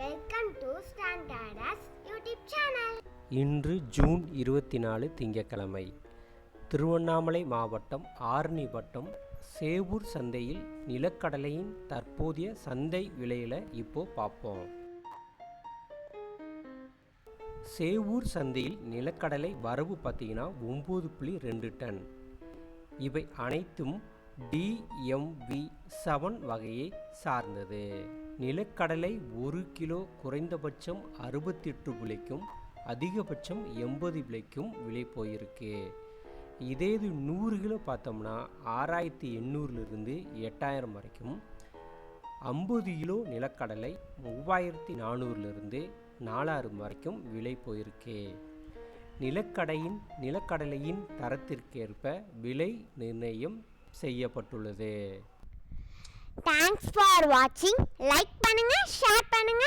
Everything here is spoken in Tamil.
Welcome to standards YouTube channel இன்று ஜூன் இருபத்தி நாலு திங்கட்கிழமை. திருவண்ணாமலை மாவட்டம் ஆரணி வட்டம் சேவூர் சந்தையில் நிலக்கடலையின் தற்போதைய சந்தை விலையில் இப்போ பார்ப்போம் சேவூர் சந்தையில் நிலக்கடலை வரவு பார்த்தீங்கன்னா ஒம்பது புள்ளி ரெண்டு டன். இவை அனைத்தும் டிஎம்வி செவன் வகையை சார்ந்தது. நிலக்கடலை ஒரு கிலோ குறைந்தபட்சம் அறுபத்தெட்டு விலைக்கும் அதிகபட்சம் எண்பது விலைக்கும் விலை போயிருக்கு. இதே இது நூறு கிலோ பார்த்தோம்னா ஆறாயிரத்தி எண்ணூறுலேருந்து எட்டாயிரம் வரைக்கும். ஐம்பது கிலோ நிலக்கடலை மூவாயிரத்தி நானூறுலேருந்து நாலாயிரம் வரைக்கும் விலை போயிருக்கு. நிலக்கடையின் நிலக்கடலையின் தரத்திற்கேற்ப விலை நிர்ணயம் செய்யப்பட்டுள்ளது. தேங்க்ஸ் ஃபார் வாட்சிங் லைக் பண்ணுங்க ஷேர் பண்ணுங்க